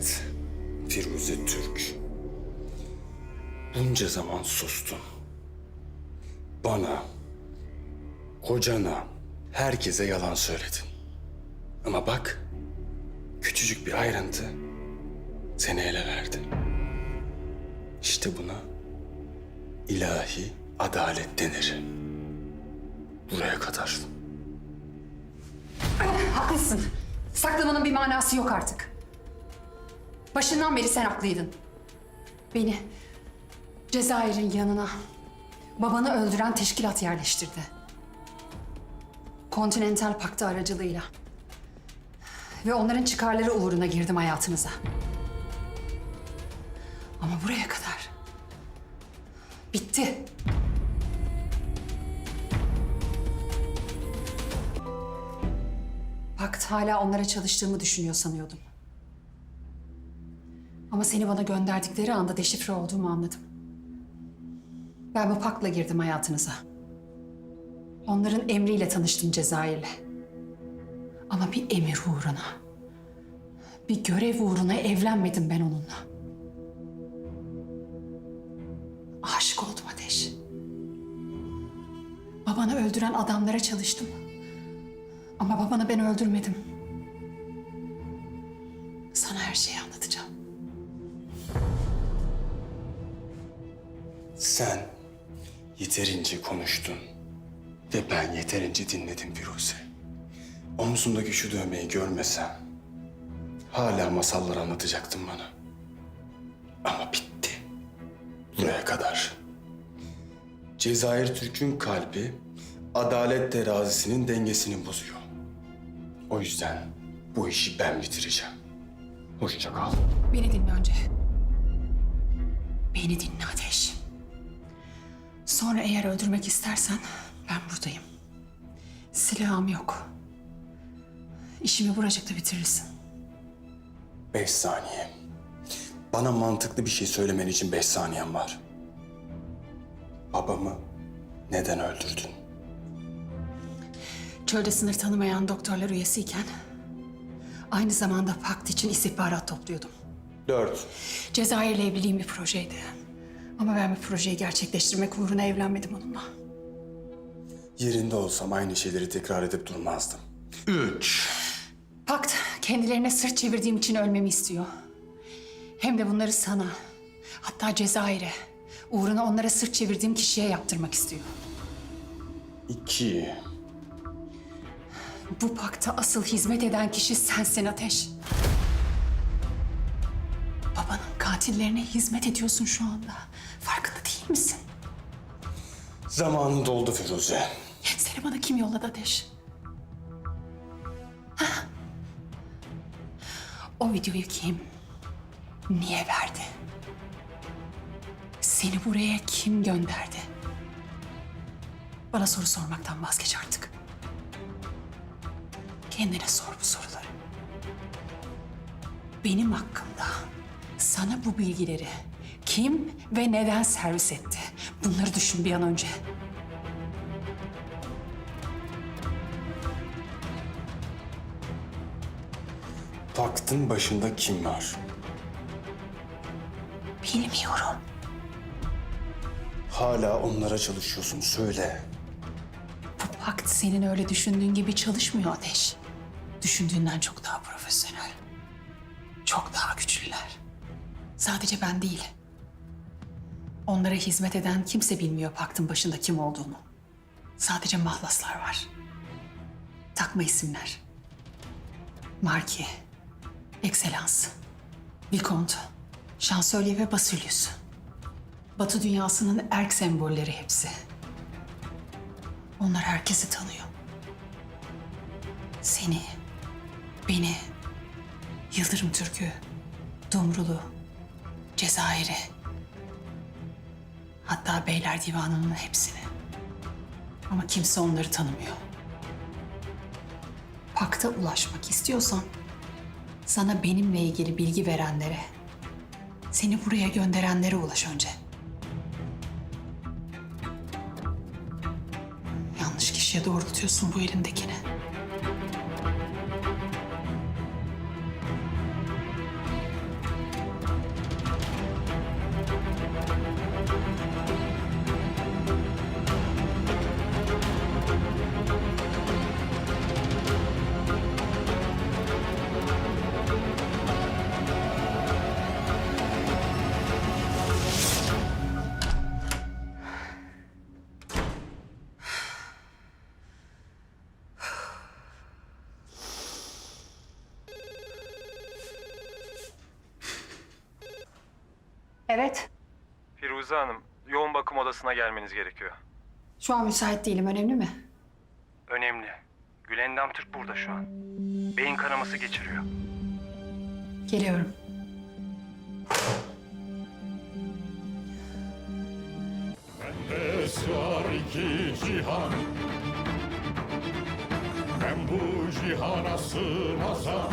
Evet, Firuze Türk. Bunca zaman sustun. Bana, kocana, herkese yalan söyledin. Ama bak, küçücük bir ayrıntı seni ele verdi. İşte buna ilahi adalet denir. Buraya kadar. Haklısın. Saklamanın bir manası yok artık. Başından beri sen haklıydın. Beni Cezayir'in yanına babanı öldüren teşkilat yerleştirdi. Continental Paktı aracılığıyla. Ve onların çıkarları uğruna girdim hayatınıza. Ama buraya kadar. Bitti. Pakt hala onlara çalıştığımı düşünüyor sanıyordum. Ama seni bana gönderdikleri anda deşifre olduğumu anladım. Ben bu pakla girdim hayatınıza. Onların emriyle tanıştım Cezayir'le. Ama bir emir uğruna, bir görev uğruna evlenmedim ben onunla. Aşık oldum Ateş. Babanı öldüren adamlara çalıştım. Ama babanı ben öldürmedim. Sen yeterince konuştun ve ben yeterince dinledim Firuze. Omzundaki şu dövmeyi görmesem hala masallar anlatacaktın bana. Ama bitti. Buraya kadar. Cezayir Türk'ün kalbi adalet terazisinin dengesini bozuyor. O yüzden bu işi ben bitireceğim. Hoşça kal. Beni dinle önce. Beni dinle Ateş. Sonra eğer öldürmek istersen ben buradayım. Silahım yok. İşimi buracıkta bitirirsin. Beş saniye. Bana mantıklı bir şey söylemen için beş saniyen var. Babamı neden öldürdün? Çölde sınır tanımayan doktorlar üyesiyken... ...aynı zamanda pakt için istihbarat topluyordum. Dört. Cezayir'le evliliğim bir projeydi. Ama ben bu projeyi gerçekleştirmek uğruna evlenmedim onunla. Yerinde olsam aynı şeyleri tekrar edip durmazdım. Üç. Pakt kendilerine sırt çevirdiğim için ölmemi istiyor. Hem de bunları sana, hatta Cezayir'e, uğruna onlara sırt çevirdiğim kişiye yaptırmak istiyor. İki. Bu pakta asıl hizmet eden kişi sensin Ateş. Babanın katillerine hizmet ediyorsun şu anda. Farkında değil misin? Zamanın doldu Firuze. Seni bana kim yolladı Ateş? Ha? O videoyu kim, niye verdi? Seni buraya kim gönderdi? Bana soru sormaktan vazgeç artık. Kendine sor bu soruları. Benim hakkımda sana bu bilgileri kim ve neden servis etti? Bunları düşün bir an önce. Paktın başında kim var? Bilmiyorum. Hala onlara çalışıyorsun söyle. Bu pakt senin öyle düşündüğün gibi çalışmıyor Ateş. Düşündüğünden çok daha profesyonel. Çok daha güçlüler. Sadece ben değil. Onlara hizmet eden kimse bilmiyor paktın başında kim olduğunu. Sadece mahlaslar var. Takma isimler. Marki, Excellence, Vicomte, Şansölye ve Basilius. Batı dünyasının erk sembolleri hepsi. Onlar herkesi tanıyor. Seni, beni, Yıldırım Türk'ü, Dumrul'u, Cezayir'i, hatta Beyler Divanı'nın hepsini. Ama kimse onları tanımıyor. Pakta ulaşmak istiyorsan, sana benimle ilgili bilgi verenlere, seni buraya gönderenlere ulaş önce. Yanlış kişiye doğrultuyorsun bu elindekini. Evet. Firuze Hanım, yoğun bakım odasına gelmeniz gerekiyor. Şu an müsait değilim. Önemli mi? Önemli. Gülendam Türk burada şu an. Beyin kanaması geçiriyor. Geliyorum. Bende sığar iki cihan Ben bu cihana sığmazam